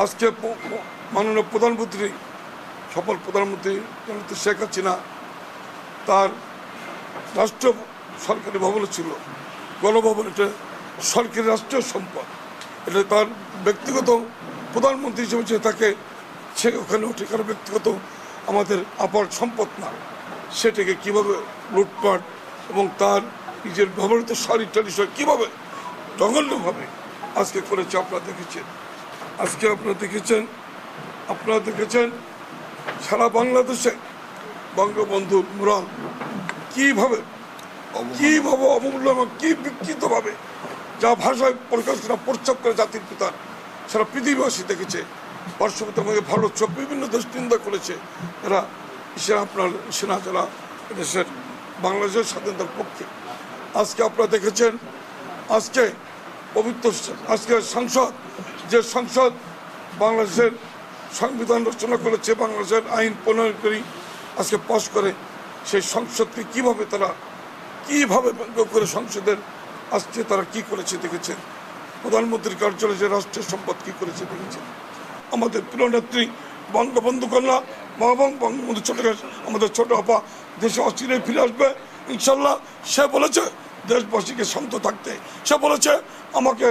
আজকে মাননীয় প্রধানমন্ত্রী, সফল প্রধানমন্ত্রী জনতা শেখ হাসিনা, তার রাষ্ট্র সরকারি ভবন ছিল, গণভবন, এটা সরকারি রাষ্ট্রীয় সম্পদ। এটা তার ব্যক্তিগত প্রধানমন্ত্রী হিসেবে যে তাকে, সে ওখানে ওঠে কারও ব্যক্তিগত আমাদের আপার সম্পদ না। সেটাকে কীভাবে লুটপাট এবং তার নিজের ব্যবহৃত শাড়ি টাড়ি সব কীভাবে জঘন্যভাবে আজকে করেছে আপনারা দেখেছেন। আজকে আপনারা দেখেছেন আপনারা দেখেছেন সারা বাংলাদেশে বঙ্গবন্ধু মুরাল কীভাবে কীভাবে অমূল্য এবং কি বিকৃতভাবে যা ভাষায় প্রকাশ করা প্রস্তাব করে জাতির পিতার সারা পৃথিবীবাসী দেখেছে। পার্শ্ববর্তী আমাদের ভারত সব বিভিন্ন দেশ নিন্দা করেছে। এরা সে আপনার সেনা যারা দেশের বাংলাদেশের স্বাধীনতার পক্ষে। আজকে আপনারা দেখেছেন আজকে পবিত্র আজকে সংসদ যে সংসদ বাংলাদেশের সংবিধান রচনা করেছে, বাংলাদেশের আইন প্রণয়নকারী আজকে পাশ করে, সেই সংসদকে কীভাবে তারা, কীভাবে ব্যঙ্গ করে সংসদের আজকে তারা কি করেছে দেখেছেন? প্রধানমন্ত্রীর কার্যালয়ে যে রাষ্ট্রীয় সম্পদ কি করেছে দেখেছেন? আমাদের প্রিয় নেত্রী, বঙ্গবন্ধু কন্যা, মহাবং, বঙ্গবন্ধু ছোট আমাদের ছোট আপা, দেশে অচিরে ফিরে আসবে। ইনশাল্লাহ, সে বলেছে, দেশবাসীকে শান্ত থাকতে। সে বলেছে, আমাকে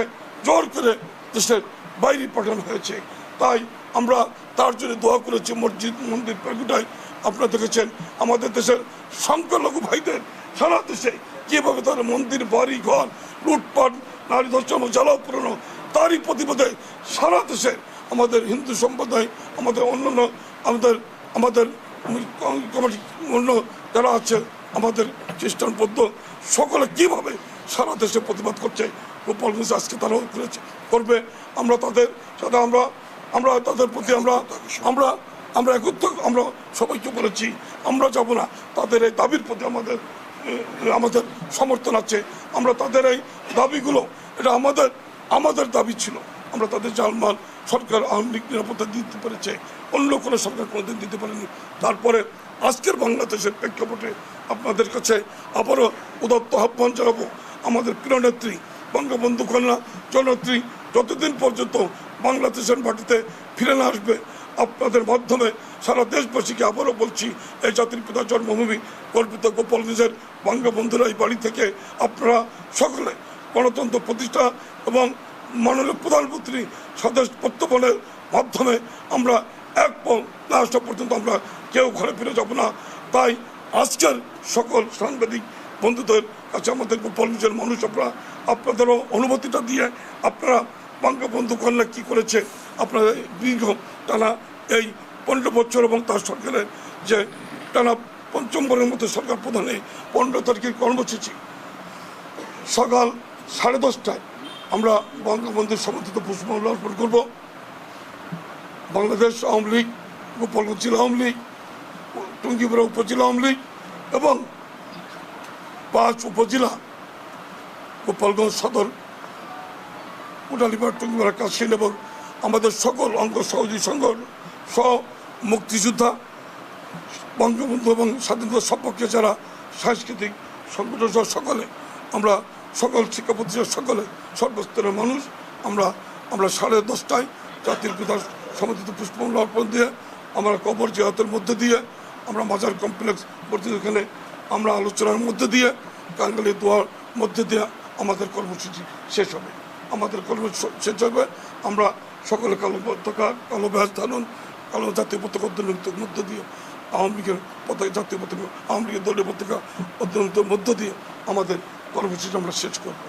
জোর করে দেশের বাইরে পাঠানো হয়েছে। তাই আমরা তার জন্য দোয়া করেছি, মসজিদ, মন্দির পেগুটায় আপনারা দেখেছেন, আমাদের দেশের সংখ্যালঘু ভাইদের সারা দেশে কীভাবে তার মন্দির, বাড়ি, ঘর, লুটপাট, নারী ধর্ষণ, জ্বালাও পুরনো তারই প্রতিবাদে সারা দেশে আমাদের হিন্দু সম্প্রদায়, আমাদের অন্যান্য আমাদের আমাদের কমিটি অন্য যারা আছে, আমাদের খ্রিস্টান বৌদ্ধ, সকলে কীভাবে সারা দেশে প্রতিবাদ করছে গোপালগঞ্জ আজকে তারাও করেছে, করবে। আমরা তাদের সাথে আমরা আমরা তাদের প্রতি আমরা আমরা আমরা একত্র, আমরা সবাইকে বলেছি, আমরা যাব না। তাদের এই দাবির প্রতি আমাদের আমাদের সমর্থন আছে। আমরা তাদের এই দাবিগুলো, এটা আমাদের আমাদের দাবি ছিল। আমরা তাদের জালমাল সরকার আওয়ামী লীগ নিরাপত্তা দিতে পেরেছে। অন্য কোনো সরকার কোনোদিন দিতে পারেনি। তারপরে আজকের বাংলাদেশের প্রেক্ষাপটে আপনাদের কাছে আবারও উদত্ত আহ্বান জানাব। আমাদের প্রিয় নেত্রী বঙ্গবন্ধু কন্যা জননেত্রী যতদিন পর্যন্ত বাংলাদেশের মাটিতে ফিরে না আসবে, আপনাদের মাধ্যমে সারা দেশবাসীকে আবারও বলছি, এই জাতির পিতা জন্মভূমি কল্পিত গোপালগঞ্জের বঙ্গবন্ধুর এই বাড়ি থেকে আপনারা সকলে গণতন্ত্র প্রতিষ্ঠা এবং মাননীয় প্রধানমন্ত্রী স্বদেশ প্রত্যর্পণের মাধ্যমে আমরা এক পর্যন্ত আমরা কেউ ঘরে ফিরে যাব না। তাই আজকের সকল সাংবাদিক বন্ধুদের কাছে আমাদের গোপালগঞ্জের মানুষ আপনারা আপনাদেরও অনুমতিটা দিয়ে আপনারা বঙ্গবন্ধু কন্যা কী করেছে, আপনারা দীর্ঘ টানা এই পনেরো বছর এবং তার সরকারের যে টানা পঞ্চমবারের মতো সরকার প্রধানে পনেরো তারিখের কর্মসূচি। সকাল সাড়ে দশটায় আমরা বঙ্গবন্ধুর সমর্থিত পুষ্পমাল্য অর্পণ করব। বাংলাদেশ আওয়ামী লীগ, গোপালগঞ্জ জেলা আওয়ামী লীগ টুঙ্গিপাড়া উপজেলা আওয়ামী লীগ এবং পাঁচ উপজেলা, গোপালগঞ্জ সদর কোটালিপাড় টুঙ্গিপাড়া কাশিন এবং আমাদের সকল অঙ্গ সহযোগী সংঘ সহ মুক্তিযোদ্ধা, বঙ্গবন্ধু এবং স্বাধীনতা সপক্ষে যারা সাংস্কৃতিক সংগঠন সহ সকলে, আমরা সকল শিক্ষা প্রতিষ্ঠান সকলে, সর্বস্তরের মানুষ, আমরা আমরা সাড়ে দশটায় জাতির পিতার সমর্থিত পুষ্পমাল্য অর্পণ দিয়ে, আমরা কবর জিয়াতের মধ্যে দিয়ে, আমরা মাজার কমপ্লেক্স বর্ধিত এখানে আমরা আলোচনার মধ্যে দিয়ে কাঙ্গালি দোয়ার মধ্যে দিয়ে আমাদের কর্মসূচি শেষ হবে। আমাদের কর্মসূচি শেষ হবে। আমরা সকলে কালো পতাকা, কালো ব্যাস ধারণ, কালো জাতীয় পতাকা উদ্যোগের মধ্য দিয়ে, আওয়ামী লীগের পতাকা, জাতীয় পতাকা, আওয়ামী লীগের দলীয় পতাকা উদ্যোগের মধ্য দিয়ে আমাদের কর্মসূচি আমরা শেষ করব।